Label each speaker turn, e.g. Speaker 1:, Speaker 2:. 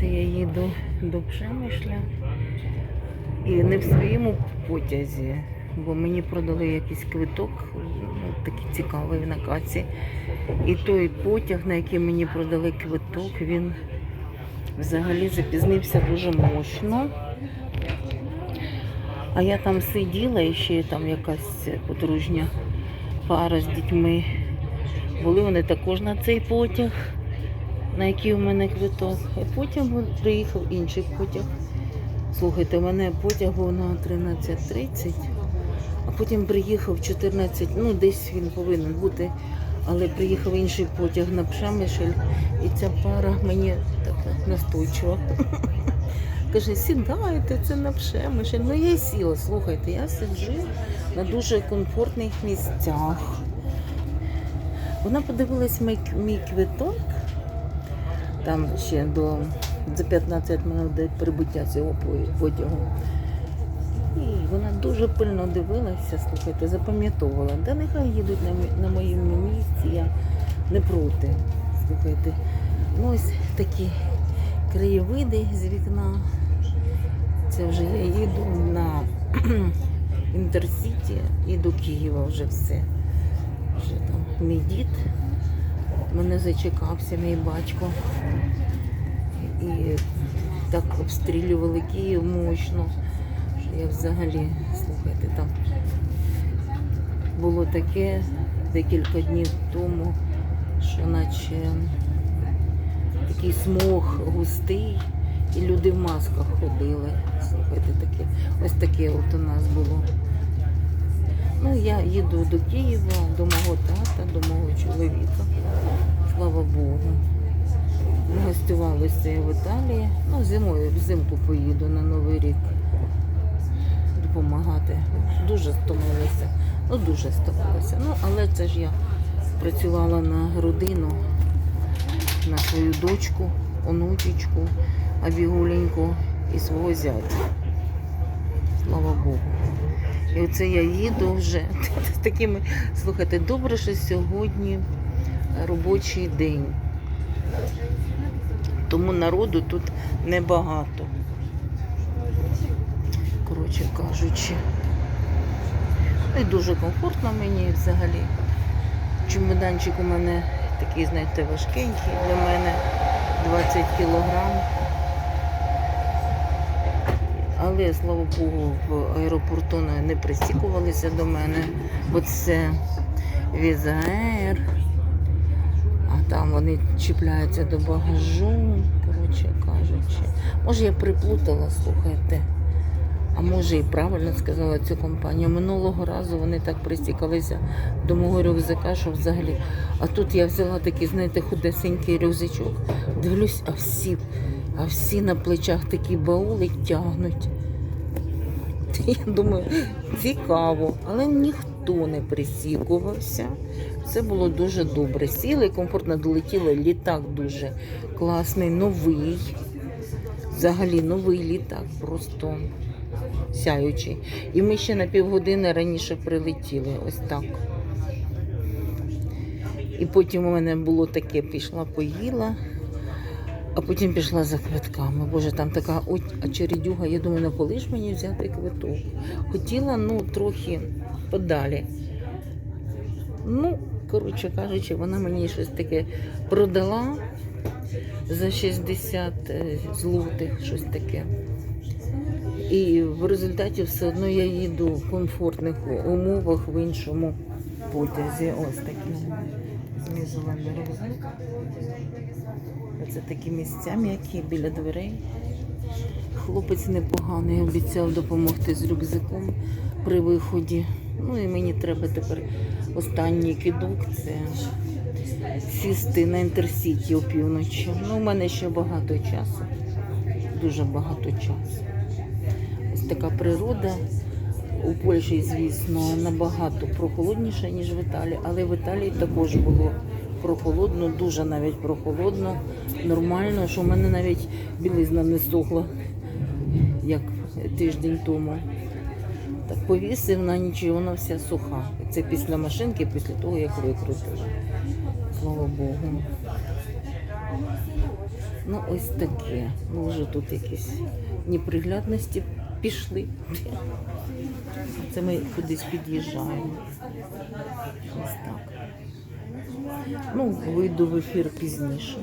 Speaker 1: Оце я їду до Пшемишля. І не в своєму потязі, бо мені продали якийсь квиток, ну, такий цікавий на каці. І той потяг, на який мені продали квиток, він взагалі запізнився дуже мощно. А я там сиділа і ще там якась подружня пара з дітьми. Були вони також на цей потяг, на який у мене квиток. І потім приїхав інший потяг. Слухайте, у мене потяг був на 13.30, а потім приїхав 14, ну десь він повинен бути, але приїхав інший потяг на Пшемишель, і ця пара мені так настойчиво. Каже, сідайте, це на Пшемишель. Ну я сіла, слухайте, я сиджу на дуже комфортних місцях. Вона подивилась мій, мій квиток, там ще до за 15 минут до прибуття цього потягу. І вона дуже пильно дивилася, слухайте, запам'ятовувала. Да нехай їдуть на, на моєму місці, я не проти. Слухайте. Ну ось такі краєвиди з вікна. Це вже я їду на Інтерсіті і до Києва вже все. Вже там мій дід. Мене зачекався, мій батько. І так обстрілювали Київ мощно. що Я взагалі, слухайте, там було таке декілька днів тому, що наче такий смог густий, і люди в масках ходили. Слухайте, таке. Ось таке от у нас було. Ну, я їду до Києва, до мого тата, до мого чоловіка. Слава Богу. Гостювалися в Італії. Ну, зимою, взимку поїду на Новий рік допомагати. Дуже стомилася. Ну, дуже стомилася. Ну, але це ж я працювала на родину, на свою дочку, онучечку, Абігуленьку і свого зятя. Слава Богу. І оце я їду вже з такими. Слухайте, добре, що сьогодні робочий день. Тому народу тут небагато. Коротше кажучи. І дуже комфортно мені взагалі. Чемоданчик у мене такий, знаєте, важкенький для мене 20 кілограм. Але, слава Богу, в аеропорту не- присікувалися до мене, бо це Візаер. А там вони чіпляються до багажу, коротше кажучи. Може, я приплутала, слухайте. А може і правильно сказала цю компанію. Минулого разу вони так присікалися до мого рюкзака, що взагалі. А тут я взяла такий, знаєте, худесенький рюкзачок. Дивлюсь, а всі, а всі на плечах такі баули тягнуть. Я думаю, цікаво, але ніхто не присікувався. Все було дуже добре. Сіли, комфортно долетіли. Літак дуже класний, новий. Взагалі новий літак, просто сяючий. І ми ще на півгодини раніше прилетіли. Ось так. І потім у мене було таке, пішла, поїла, а потім пішла за квитками. Боже, там така очередюга. Я думаю, не коли ж мені взяти квиток. Хотіла, ну, трохи подалі. Ну, коротше кажучи, вона мені щось таке продала за 60 е, злотих, щось таке. І в результаті все одно я їду в комфортних умовах в іншому потязі. Ось такі змізуваний рюкзак. Це такі місця м'які біля дверей. Хлопець непоганий, обіцяв допомогти з рюкзаком при виході. Ну і мені треба тепер останній кидок. Це сісти на інтерсіті опівночі. Ну, у мене ще багато часу. Дуже багато часу. Ось така природа. У Польщі, звісно, набагато прохолодніше, ніж в Італії, але в Італії також було прохолодно, дуже навіть прохолодно, нормально, що в мене навіть білизна не сохла, як тиждень тому. Так повісив на ніч, і вона вся суха. Це після машинки, після того, як викрутили. Слава Богу. Ну, ось таке. Ну, вже тут якісь неприглядності пішли. Це ми кудись під'їжджаємо. Ось так. Ну, вийду в ефір пізніше.